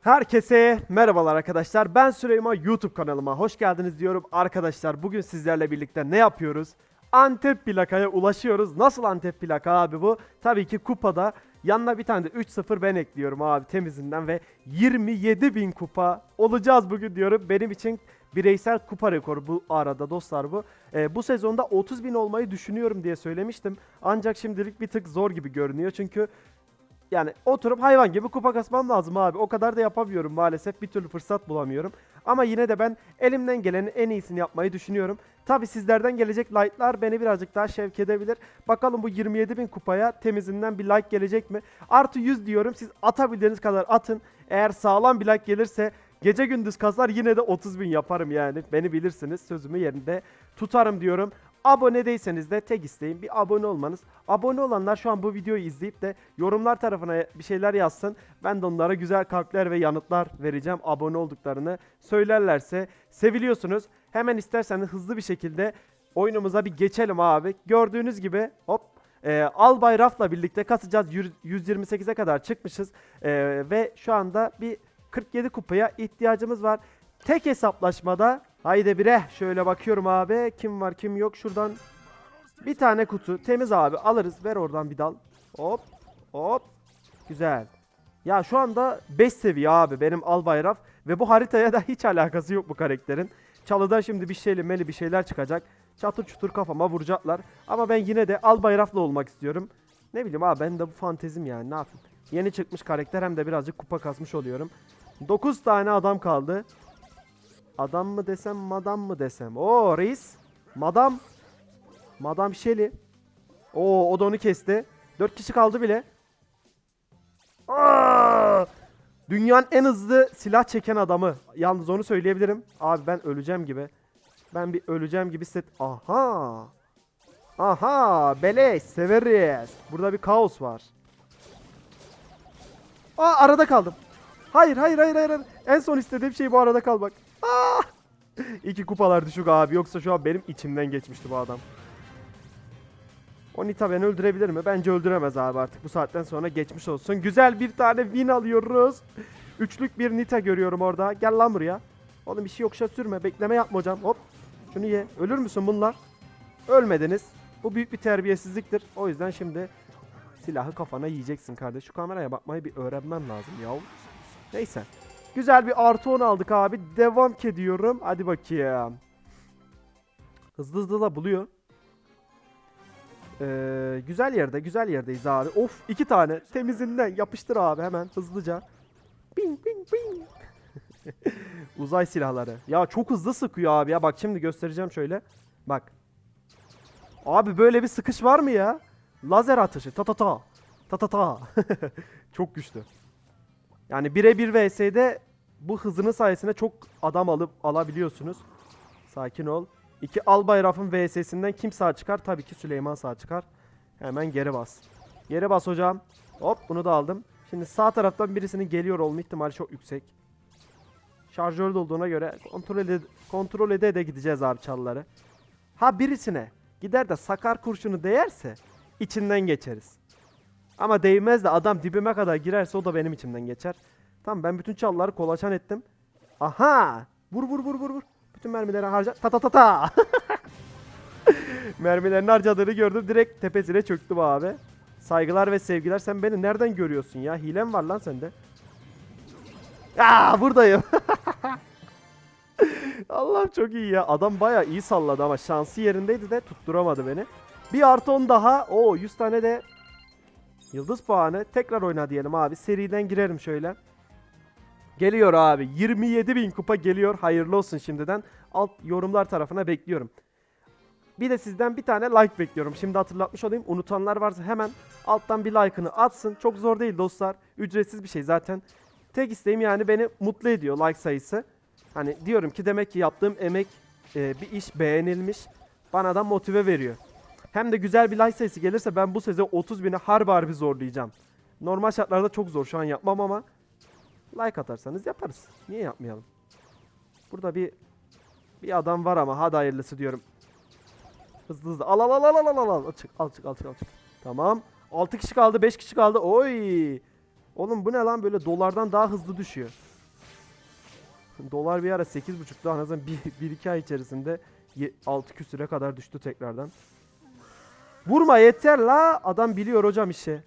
Herkese merhabalar arkadaşlar. Ben Süleyman YouTube kanalıma hoş geldiniz diyorum. Arkadaşlar bugün sizlerle birlikte ne yapıyoruz? Antep plakaya ulaşıyoruz. Nasıl Antep plaka abi bu? Tabii ki kupada yanına bir tane de 3-0 ben ekliyorum abi temizinden ve 27 bin kupa olacağız bugün diyorum. Benim için bireysel kupa rekoru bu arada dostlar bu. Ee, bu sezonda 30 bin olmayı düşünüyorum diye söylemiştim. Ancak şimdilik bir tık zor gibi görünüyor çünkü yani oturup hayvan gibi kupa kasmam lazım abi. O kadar da yapamıyorum maalesef. Bir türlü fırsat bulamıyorum. Ama yine de ben elimden gelenin en iyisini yapmayı düşünüyorum. Tabi sizlerden gelecek like'lar beni birazcık daha şevk edebilir. Bakalım bu 27 bin kupaya temizinden bir like gelecek mi? Artı 100 diyorum. Siz atabildiğiniz kadar atın. Eğer sağlam bir like gelirse gece gündüz kasar yine de 30 bin yaparım yani. Beni bilirsiniz. Sözümü yerinde tutarım diyorum. Abone değilseniz de tek isteğim bir abone olmanız. Abone olanlar şu an bu videoyu izleyip de yorumlar tarafına bir şeyler yazsın. Ben de onlara güzel kalpler ve yanıtlar vereceğim. Abone olduklarını söylerlerse seviliyorsunuz. Hemen isterseniz hızlı bir şekilde oyunumuza bir geçelim abi. Gördüğünüz gibi hop e, Albay Raf'la birlikte kasacağız. Yür- 128'e kadar çıkmışız. E, ve şu anda bir 47 kupaya ihtiyacımız var. Tek hesaplaşmada haydi bire. Şöyle bakıyorum abi. Kim var kim yok? Şuradan bir tane kutu. Temiz abi. Alırız. Ver oradan bir dal. Hop. Hop. Güzel. Ya şu anda 5 seviye abi benim Albay Raf ve bu haritaya da hiç alakası yok bu karakterin. Çalıda şimdi bir şeyli meli bir şeyler çıkacak. Çatır çutur kafama vuracaklar. Ama ben yine de Albay Raf'la olmak istiyorum. Ne bileyim abi ben de bu fantezim yani. Ne yapayım? Yeni çıkmış karakter hem de birazcık kupa kasmış oluyorum. 9 tane adam kaldı Adam mı desem, madam mı desem? Oo reis. Madam. Madam Shelly. Oo o da onu kesti. 4 kişi kaldı bile. Aa! Dünyanın en hızlı silah çeken adamı. Yalnız onu söyleyebilirim. Abi ben öleceğim gibi. Ben bir öleceğim gibi set. Aha. Aha. Beleş. Severiz. Burada bir kaos var. Aa arada kaldım. Hayır hayır hayır hayır. En son istediğim şey bu arada kalmak. Aa! İki kupalar düşük abi. Yoksa şu an benim içimden geçmişti bu adam. O Nita beni öldürebilir mi? Bence öldüremez abi artık. Bu saatten sonra geçmiş olsun. Güzel bir tane win alıyoruz. Üçlük bir Nita görüyorum orada. Gel lan buraya. Oğlum bir şey yoksa sürme. Bekleme yapma hocam. Hop. Şunu ye. Ölür müsün bunlar? Ölmediniz. Bu büyük bir terbiyesizliktir. O yüzden şimdi silahı kafana yiyeceksin kardeş. Şu kameraya bakmayı bir öğrenmem lazım ya. Neyse. Güzel bir artı 10 aldık abi. Devam ediyorum. Hadi bakayım. Hızlı hızlı da buluyor. Ee, güzel yerde, güzel yerdeyiz abi. Of iki tane temizinden yapıştır abi hemen hızlıca. Bing bing bing. Uzay silahları. Ya çok hızlı sıkıyor abi ya. Bak şimdi göstereceğim şöyle. Bak. Abi böyle bir sıkış var mı ya? Lazer atışı. Ta ta ta. Ta ta ta. çok güçlü. Yani birebir VS'de bu hızının sayesinde çok adam alıp alabiliyorsunuz. Sakin ol. İki Albay Raf'ın VS'sinden kim sağ çıkar? Tabii ki Süleyman sağ çıkar. Hemen geri bas. Geri bas hocam. Hop bunu da aldım. Şimdi sağ taraftan birisinin geliyor olma ihtimali çok yüksek. Şarjör olduğuna göre kontrol ede, kontrol ede de gideceğiz abi çalıları. Ha birisine gider de sakar kurşunu değerse içinden geçeriz. Ama değmez de adam dibime kadar girerse o da benim içimden geçer. Tamam ben bütün çalıları kolaçan ettim. Aha! Vur vur vur vur vur. Bütün mermileri harca. Ta ta ta ta. Mermilerini harcadığını gördüm. Direkt tepesine çöktüm abi. Saygılar ve sevgiler. Sen beni nereden görüyorsun ya? Hilem var lan sende. Aa buradayım. Allah'ım çok iyi ya. Adam baya iyi salladı ama şansı yerindeydi de tutturamadı beni. Bir artı 10 daha. Oo 100 tane de Yıldız puanı. Tekrar oyna diyelim abi. Seriden girerim şöyle. Geliyor abi. 27 bin kupa geliyor. Hayırlı olsun şimdiden. Alt yorumlar tarafına bekliyorum. Bir de sizden bir tane like bekliyorum. Şimdi hatırlatmış olayım. Unutanlar varsa hemen alttan bir like'ını atsın. Çok zor değil dostlar. Ücretsiz bir şey zaten. Tek isteğim yani beni mutlu ediyor like sayısı. Hani diyorum ki demek ki yaptığım emek e, bir iş beğenilmiş. Bana da motive veriyor. Hem de güzel bir like sayısı gelirse ben bu sezon 30 bini harbi harbi zorlayacağım. Normal şartlarda çok zor şu an yapmam ama like atarsanız yaparız. Niye yapmayalım? Burada bir bir adam var ama hadi hayırlısı diyorum. Hızlı hızlı. Al al al al al al al. Çık al çık al çık al çık. Tamam. 6 kişi kaldı 5 kişi kaldı. Oy. Oğlum bu ne lan böyle dolardan daha hızlı düşüyor. Dolar bir ara 8.5'tu. Anasını 1-2 ay içerisinde 6 küsüre kadar düştü tekrardan. Vurma yeter la. Adam biliyor hocam işi.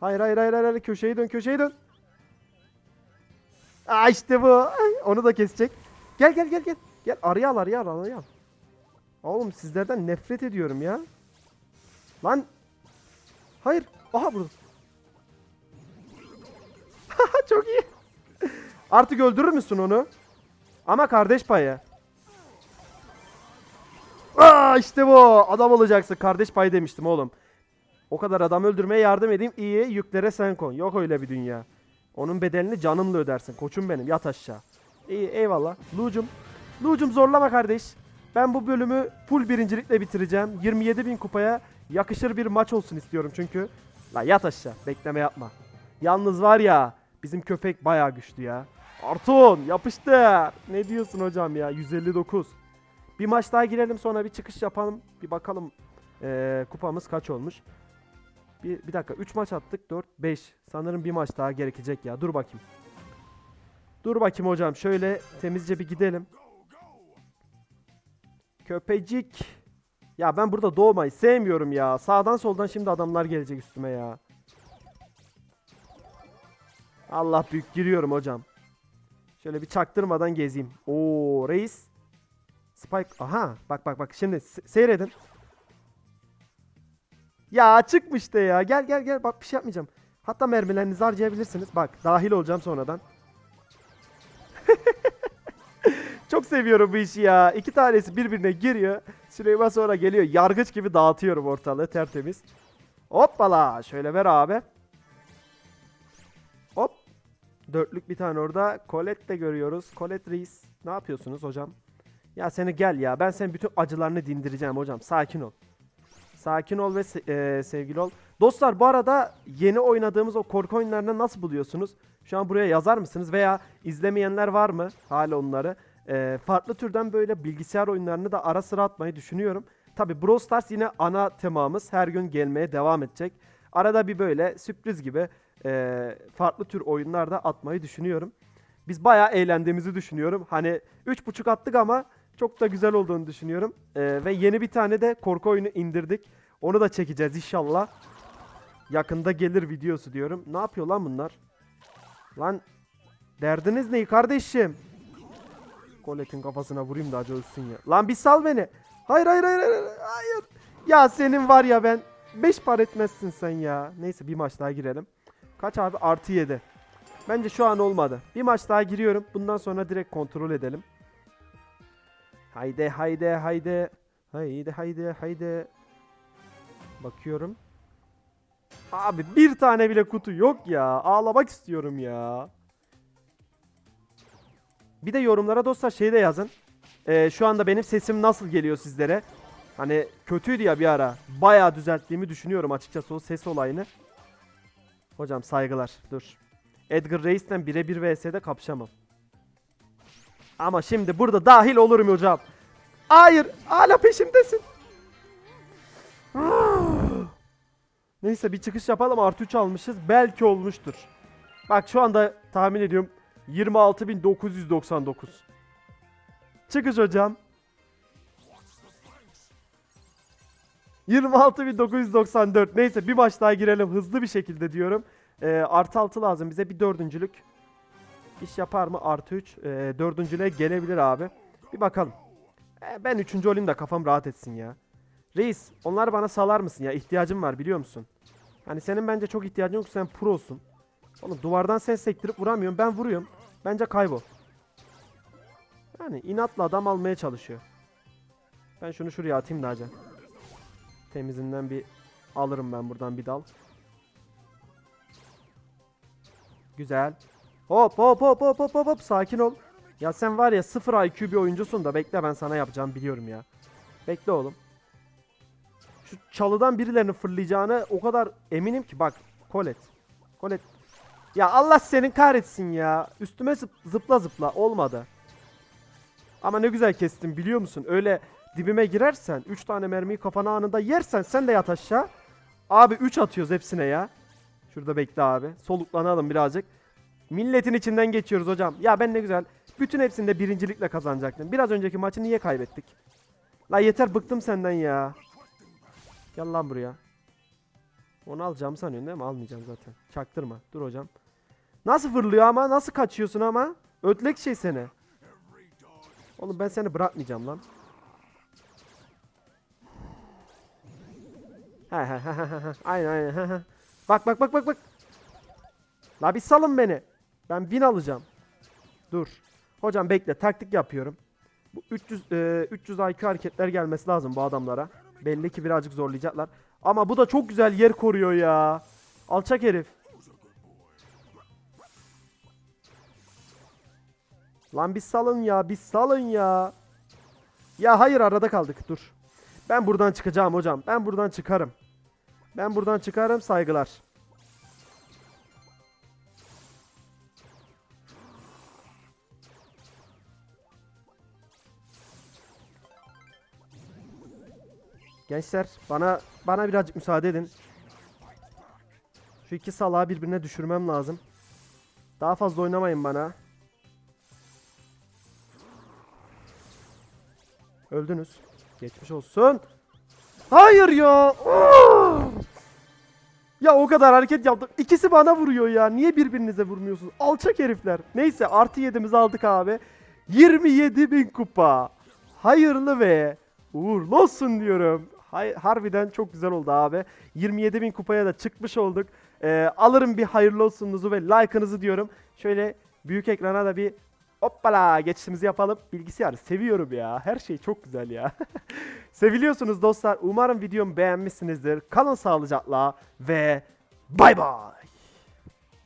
Hayır hayır hayır hayır köşeyi dön köşeyi dön. Aa işte bu. Onu da kesecek. Gel gel gel gel. Gel araya al araya. Oğlum sizlerden nefret ediyorum ya. Lan. Hayır. Aha burada. Çok iyi. Artık öldürür müsün onu? Ama kardeş payı. İşte bu. Adam olacaksın. Kardeş payı demiştim oğlum. O kadar adam öldürmeye yardım edeyim. İyi yüklere sen koy. Yok öyle bir dünya. Onun bedelini canınla ödersin. Koçum benim. Yat aşağı. İyi eyvallah. Luğcum. Luğcum zorlama kardeş. Ben bu bölümü full birincilikle bitireceğim. 27 bin kupaya yakışır bir maç olsun istiyorum çünkü. La yat aşağı. Bekleme yapma. Yalnız var ya bizim köpek bayağı güçlü ya. Artun yapıştır. Ne diyorsun hocam ya 159. Bir maç daha girelim sonra bir çıkış yapalım. Bir bakalım eee, kupamız kaç olmuş. Bir, bir dakika 3 maç attık 4 5. Sanırım bir maç daha gerekecek ya. Dur bakayım. Dur bakayım hocam. Şöyle temizce bir gidelim. Köpecik. Ya ben burada doğmayı sevmiyorum ya. Sağdan soldan şimdi adamlar gelecek üstüme ya. Allah büyük giriyorum hocam. Şöyle bir çaktırmadan gezeyim. Oo reis. Spike. Aha bak bak bak şimdi se- seyredin. Ya çıkmıştı ya. Gel gel gel bak bir şey yapmayacağım. Hatta mermilerinizi harcayabilirsiniz. Bak dahil olacağım sonradan. Çok seviyorum bu işi ya. İki tanesi birbirine giriyor. Süleyman sonra geliyor. Yargıç gibi dağıtıyorum ortalığı tertemiz. Hoppala. Şöyle ver abi. Hop. Dörtlük bir tane orada. Colette de görüyoruz. Colette Reis. Ne yapıyorsunuz hocam? Ya seni gel ya. Ben senin bütün acılarını dindireceğim hocam. Sakin ol. Sakin ol ve se- e, sevgili ol. Dostlar bu arada yeni oynadığımız o korku oyunlarını nasıl buluyorsunuz? Şu an buraya yazar mısınız? Veya izlemeyenler var mı? Hala onları. E, farklı türden böyle bilgisayar oyunlarını da ara sıra atmayı düşünüyorum. Tabi Brawl Stars yine ana temamız. Her gün gelmeye devam edecek. Arada bir böyle sürpriz gibi e, farklı tür oyunlar da atmayı düşünüyorum. Biz bayağı eğlendiğimizi düşünüyorum. Hani 3.5 attık ama çok da güzel olduğunu düşünüyorum. E, ve yeni bir tane de korku oyunu indirdik. Onu da çekeceğiz inşallah. Yakında gelir videosu diyorum. Ne yapıyor lan bunlar? Lan derdiniz ne kardeşim? Colette'in kafasına vurayım da acı ölsün ya. Lan bir sal beni. Hayır hayır hayır hayır. Hayır. Ya senin var ya ben 5 par etmezsin sen ya. Neyse bir maç daha girelim. Kaç abi? Artı 7. Bence şu an olmadı. Bir maç daha giriyorum. Bundan sonra direkt kontrol edelim. Haydi haydi haydi. Haydi haydi haydi. Bakıyorum. Abi bir tane bile kutu yok ya. Ağlamak istiyorum ya. Bir de yorumlara dostlar şey de yazın. Ee, şu anda benim sesim nasıl geliyor sizlere? Hani kötüydü ya bir ara. Bayağı düzelttiğimi düşünüyorum açıkçası o ses olayını. Hocam saygılar. Dur. Edgar Reis'ten birebir vs'de kapışamam. Ama şimdi burada dahil olurum hocam. Hayır. Hala peşimdesin. Neyse bir çıkış yapalım. Artı 3 almışız. Belki olmuştur. Bak şu anda tahmin ediyorum 26.999. Çıkış hocam. 26.994. Neyse bir maç daha girelim hızlı bir şekilde diyorum. Ee, artı 6 lazım bize bir dördüncülük. İş yapar mı? Artı 3. Ee, dördüncülüğe gelebilir abi. Bir bakalım. Ee, ben üçüncü olayım da kafam rahat etsin ya. Reis onları bana salar mısın ya? İhtiyacım var biliyor musun? Hani senin bence çok ihtiyacın yok sen prosun. Oğlum duvardan sen sektirip vuramıyorum. Ben vuruyorum. Bence kaybol. Yani inatla adam almaya çalışıyor. Ben şunu şuraya atayım da hacı. Temizinden bir alırım ben buradan bir dal. Güzel. Hop hop hop hop hop hop hop sakin ol. Ya sen var ya 0 IQ bir oyuncusun da bekle ben sana yapacağım biliyorum ya. Bekle oğlum. Şu çalıdan birilerini fırlayacağını o kadar eminim ki bak. Colette. Colette. Ya Allah senin kahretsin ya. Üstüme zıp- zıpla zıpla olmadı. Ama ne güzel kestin biliyor musun? Öyle dibime girersen 3 tane mermiyi kafana anında yersen sen de yat aşağı. Abi 3 atıyoruz hepsine ya. Şurada bekle abi. Soluklanalım birazcık. Milletin içinden geçiyoruz hocam. Ya ben ne güzel. Bütün hepsinde birincilikle kazanacaktım. Biraz önceki maçı niye kaybettik? La yeter bıktım senden ya. Gel lan buraya. Onu alacağım sanıyorsun değil mi? Almayacağım zaten. Çaktırma. Dur hocam. Nasıl fırlıyor ama? Nasıl kaçıyorsun ama? Ötlek şey seni. Oğlum ben seni bırakmayacağım lan. Aynen aynen. Bak bak bak bak bak. La bir salın beni. Ben win alacağım. Dur. Hocam bekle taktik yapıyorum. Bu 300 e, 300 IQ hareketler gelmesi lazım bu adamlara. Belli ki birazcık zorlayacaklar. Ama bu da çok güzel yer koruyor ya. Alçak herif. Lan bir salın ya, bir salın ya. Ya hayır arada kaldık. Dur. Ben buradan çıkacağım hocam. Ben buradan çıkarım. Ben buradan çıkarım saygılar. Gençler bana bana birazcık müsaade edin. Şu iki salağı birbirine düşürmem lazım. Daha fazla oynamayın bana. Öldünüz. Geçmiş olsun. Hayır ya. Ya o kadar hareket yaptım. İkisi bana vuruyor ya. Niye birbirinize vurmuyorsunuz? Alçak herifler. Neyse artı 7'mizi aldık abi. 27 bin kupa. Hayırlı ve uğurlu olsun diyorum. Hay- harbiden çok güzel oldu abi. 27 bin kupaya da çıkmış olduk. Ee, alırım bir hayırlı olsunuzu ve like'ınızı diyorum. Şöyle büyük ekrana da bir hoppala geçişimizi yapalım. Bilgisayar seviyorum ya. Her şey çok güzel ya. Seviliyorsunuz dostlar. Umarım videomu beğenmişsinizdir. Kalın sağlıcakla ve bay bay.